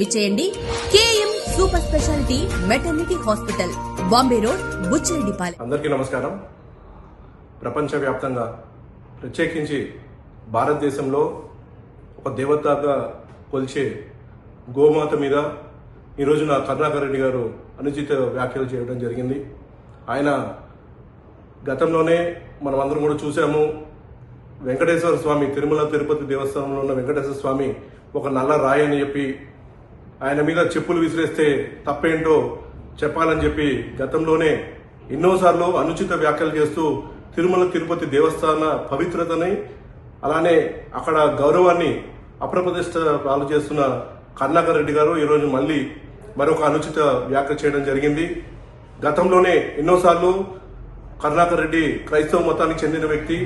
విచేయండి KM super speciality maternity hospital Bombay road Buchireddypalem అందరికీ నమస్కారం. ప్రపంచవ్యాప్తంగా ప్రత్యేకించి భారతదేశంలో ఒక దేవతగా కొలిచే గోమాత మీద ఈ రోజున కరుణాకర్ రెడ్డి గారు అనుచిత వ్యాఖ్యలు చేయడం జరిగింది. ఆయన గతంలోనే మనం అందరం కూడా చూసాము వెంకటేశ్వర స్వామి తిరుమల తిరుపతి దేవస్థానంలో ఉన్న వెంకటేశ్వర స్వామి ఒక నల్ల రాయి అని చెప్పి ఆయన మీద చెప్పులు విసిరేస్తే తప్పేంటో చెప్పాలని చెప్పి గతంలోనే ఎన్నోసార్లు అనుచిత వ్యాఖ్యలు చేస్తూ తిరుమల తిరుపతి దేవస్థాన పవిత్రతని అలానే అక్కడ గౌరవాన్ని అప్రప్రతిష్ట పాలు చేస్తున్న కర్ణాకర్ రెడ్డి గారు ఈరోజు మళ్ళీ మరొక అనుచిత వ్యాఖ్య చేయడం జరిగింది. గతంలోనే ఎన్నోసార్లు కర్ణాకర్ రెడ్డి క్రైస్తవ మతానికి చెందిన వ్యక్తి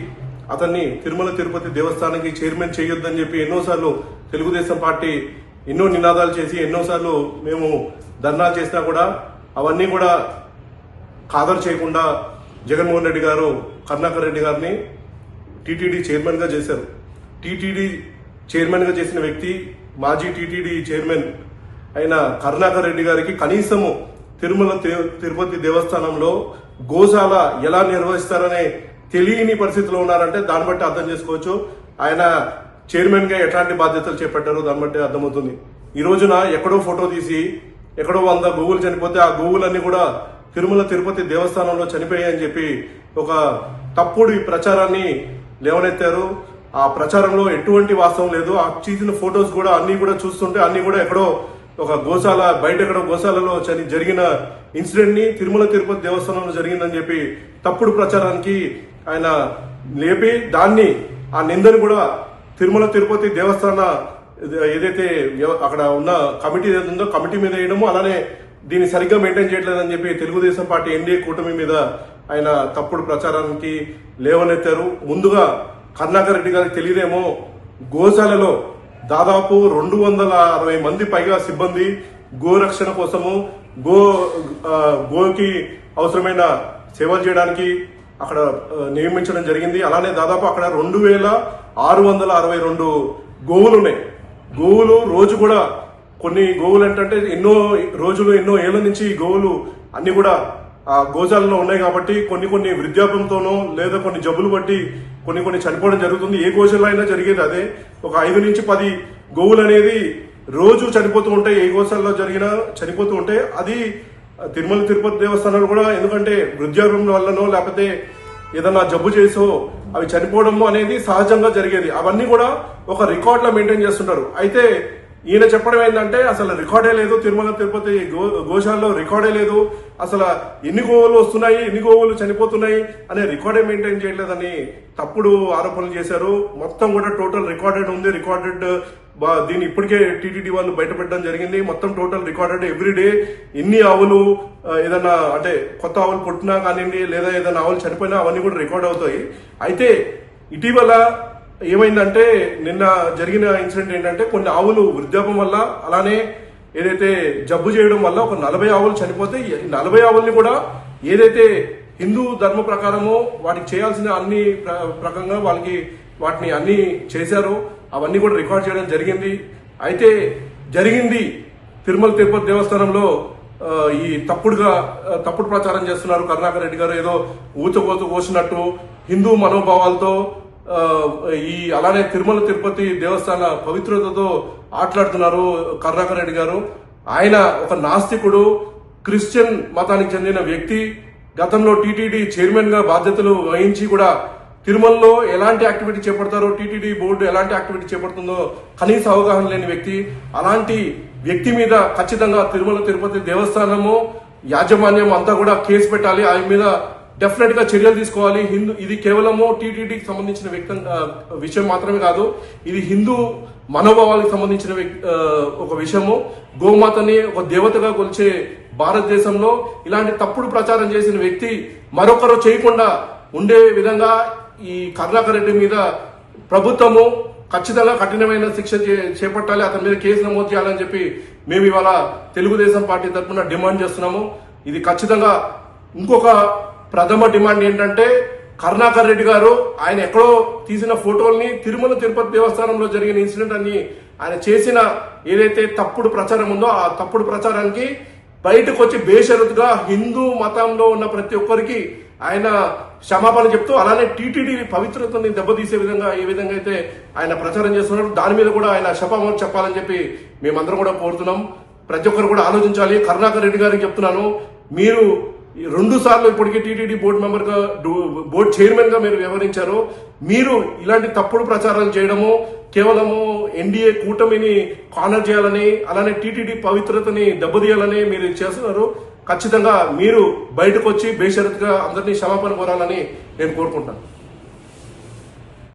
అతన్ని తిరుమల తిరుపతి దేవస్థానానికి చైర్మన్ చేయొద్దని చెప్పి ఎన్నోసార్లు తెలుగుదేశం పార్టీ ఎన్నో నినాదాలు చేసి ఎన్నోసార్లు మేము ధర్నా చేసినా కూడా అవన్నీ కూడా ఖాదరు చేయకుండా జగన్మోహన్ రెడ్డి గారు కరుణాకర్ రెడ్డి గారిని టీటీడీ చైర్మన్గా చేశారు. టీటీడీ చైర్మన్గా చేసిన వ్యక్తి మాజీ టీటీడీ చైర్మన్ అయిన కరుణాకర్ రెడ్డి గారికి కనీసము తిరుమల తిరుపతి దేవస్థానంలో గోశాల ఎలా నిర్వహిస్తారనే తెలియని పరిస్థితిలో ఉన్నారంటే దాన్ని బట్టి అర్థం చేసుకోవచ్చు. ఆయన చైర్మన్గా ఎట్లాంటి బాధ్యతలు చేపట్టారో దాన్ని బట్టి అర్థమవుతుంది. ఈ రోజున ఎక్కడో ఫోటో తీసి ఎక్కడో వంద గూగుల్ చనిపోతే ఆ గూగుల్ అన్ని కూడా తిరుమల తిరుపతి దేవస్థానంలో చనిపోయాయని చెప్పి ఒక తప్పుడు ఈ ప్రచారాన్ని లేవనెత్తారు. ఆ ప్రచారంలో ఎటువంటి వాస్తవం లేదు. ఆ తీసిన ఫొటోస్ కూడా అన్ని కూడా చూస్తుంటే అన్ని కూడా ఎక్కడో ఒక గోశాల బయట ఎక్కడో గోశాలలో చని జరిగిన ఇన్సిడెంట్ని తిరుమల తిరుపతి దేవస్థానంలో జరిగిందని చెప్పి తప్పుడు ప్రచారానికి ఆయన లేపి దాన్ని ఆ నిందని కూడా తిరుమల తిరుపతి దేవస్థాన ఏదైతే అక్కడ ఉన్న కమిటీ ఏదైతే ఉందో కమిటీ మీద వేయడము అలానే దీన్ని సరిగ్గా మెయింటైన్ చేయట్లేదని చెప్పి తెలుగుదేశం పార్టీ ఎన్డీఏ కూటమి మీద ఆయన తప్పుడు ప్రచారానికి లేవనెత్తారు. ముందుగా కర్ణాకర్ రెడ్డి గారికి తెలియదేమో గోశాలలో దాదాపు రెండు వందల అరవై మంది పైగా సిబ్బంది గోరక్షణ కోసము గో గోకి అవసరమైన సేవలు చేయడానికి అక్కడ నియమించడం జరిగింది. అలానే దాదాపు అక్కడ రెండు వేల ఆరు వందల అరవై రెండు గోవులు ఉన్నాయి గోవులు రోజు కూడా కొన్ని గోవులు ఏంటంటే ఎన్నో రోజులు ఎన్నో ఏళ్ళ నుంచి ఈ గోవులు అన్ని కూడా ఆ ఉన్నాయి కాబట్టి కొన్ని కొన్ని వృద్ధాపంతోనో లేదా కొన్ని జబ్బులు బట్టి కొన్ని కొన్ని చనిపోవడం జరుగుతుంది. ఏ గోశాల అయినా జరిగేది అదే. ఒక ఐదు నుంచి పది గోవులు అనేది రోజు చనిపోతూ ఉంటాయి. ఏ గోశాలలో జరిగినా చనిపోతూ ఉంటాయి. అది తిరుమల తిరుపతి దేవస్థానాలు కూడా ఎందుకంటే వృద్ధారం వల్లనో లేకపోతే ఏదన్నా జబ్బు చేసో అవి చనిపోవడము అనేది సహజంగా జరిగేది. అవన్నీ కూడా ఒక రికార్డ్లో మెయింటైన్ చేస్తుంటారు. అయితే ఈయన చెప్పడం ఏంటంటే అసలు రికార్డే లేదు తిరుమల తిరుపతి గో గోశాలలో రికార్డే లేదు అసలు ఎన్ని గోవులు వస్తున్నాయి ఎన్ని గోవులు చనిపోతున్నాయి అనే రికార్డే మెయింటైన్ చేయలేదని తప్పుడు ఆరోపణలు చేశారు. మొత్తం కూడా టోటల్ రికార్డెడ్ ఉంది. రికార్డెడ్ దీన్ని ఇప్పటికే టీటీడీ వాళ్ళు బయటపెట్టడం జరిగింది. మొత్తం టోటల్ రికార్డెడ్ ఎవ్రీ డే ఎన్ని ఆవులు ఏదన్నా అంటే కొత్త ఆవులు పుట్టినా కానివ్వండి లేదా ఏదైనా ఆవులు చనిపోయినా అవన్నీ కూడా రికార్డ్ అవుతాయి. అయితే ఇటీవల ఏమైందంటే నిన్న జరిగిన ఇన్సిడెంట్ ఏంటంటే కొన్ని ఆవులు వృద్ధాపం వల్ల అలానే ఏదైతే జబ్బు చేయడం వల్ల ఒక నలభై ఆవులు చనిపోతే నలభై ఆవుల్ని కూడా ఏదైతే హిందూ ధర్మ ప్రకారమో వాటికి చేయాల్సిన అన్ని ప్ర- ప్రకంగా వాళ్ళకి వాటిని అన్ని చేశారు. అవన్నీ కూడా రికార్డ్ చేయడం జరిగింది. అయితే జరిగింది తిరుమల తిరుపతి దేవస్థానంలో ఈ తప్పుడుగా తప్పుడు ప్రచారం చేస్తున్నారు కరుణాకర్ రెడ్డి గారు. ఏదో ఊచకోత కోసినట్టు హిందూ మనోభావాలతో ఈ అలానే తిరుమల తిరుపతి దేవస్థాన పవిత్రతతో ఆటలాడుతున్నారు కరుణాకర్ రెడ్డి గారు. ఆయన ఒక నాస్తికుడు క్రిస్టియన్ మతానికి చెందిన వ్యక్తి. గతంలో టీటీడీ చైర్మన్గా బాధ్యతలు వహించి కూడా తిరుమలలో ఎలాంటి యాక్టివిటీ చేపడతారో టీటీడీ బోర్డు ఎలాంటి యాక్టివిటీ చేపడుతుందో కనీస అవగాహన లేని వ్యక్తి. అలాంటి వ్యక్తి మీద ఖచ్చితంగా తిరుమల తిరుపతి దేవస్థానము యాజమాన్యం అంతా కూడా కేసు పెట్టాలి. ఆయన మీద డెఫినెట్గా చర్యలు తీసుకోవాలి. హిందూ ఇది కేవలము టీటీడీకి సంబంధించిన వ్యక్తం విషయం మాత్రమే కాదు. ఇది హిందూ మనోభావాలకు సంబంధించిన వ్యక్- ఒక విషయము. గోమాతని ఒక దేవతగా కొలిచే భారతదేశంలో ఇలాంటి తప్పుడు ప్రచారం చేసిన వ్యక్తి మరొకరు చేయకుండా ఉండే విధంగా ఈ కరుణాకర్ రెడ్డి మీద ప్రభుత్వము ఖచ్చితంగా కఠినమైన శిక్ష చే- చేపట్టాలి. అతని మీద కేసు నమోదు చేయాలని చెప్పి మేము ఇవాళ తెలుగుదేశం పార్టీ తరఫున డిమాండ్ చేస్తున్నాము. ఇది ఖచ్చితంగా ఇంకొక ప్రథమ డిమాండ్ ఏంటంటే కరుణాకర్ రెడ్డి గారు ఆయన ఎక్కడో తీసిన ఫోటోల్ని తిరుమల తిరుపతి దేవస్థానంలో జరిగిన ఇన్సిడెంట్ అని ఆయన చేసిన ఏదైతే తప్పుడు ప్రచారం ఉందో ఆ తప్పుడు ప్రచారానికి బయటకు వచ్చి బేషరతుగా హిందూ మతంలో ఉన్న ప్రతి ఒక్కరికి ఆయన క్షమాపణ చెప్తూ అలానే టీటీడీ పవిత్రతని దెబ్బతీసే విధంగా ఏ విధంగా అయితే ఆయన ప్రచారం చేస్తున్నారు దాని మీద కూడా ఆయన క్షమాపణ చెప్పాలని చెప్పి మేమందరం కూడా కోరుతున్నాం. ప్రతి ఒక్కరు కూడా ఆలోచించాలి. కరుణాకర్ రెడ్డి గారికి చెప్తున్నాను. మీరు రెండు సార్లు ఇప్పటికే టీటీడీ బోర్డు మెంబర్గా బోర్డ్ చైర్మన్గా బోర్డు మీరు వ్యవహరించారు మీరు ఇలాంటి తప్పుడు ప్రచారాలు చేయడము కేవలము ఎన్డీఏ కూటమిని కానర్ చేయాలని అలానే టీటీడీ పవిత్రతని దెబ్బతీయాలని మీరు చేస్తున్నారు. ఖచ్చితంగా మీరు బయటకు వచ్చి బేషరత్గా అందరినీ క్షమాపణ కోరాలని నేను కోరుకుంటాను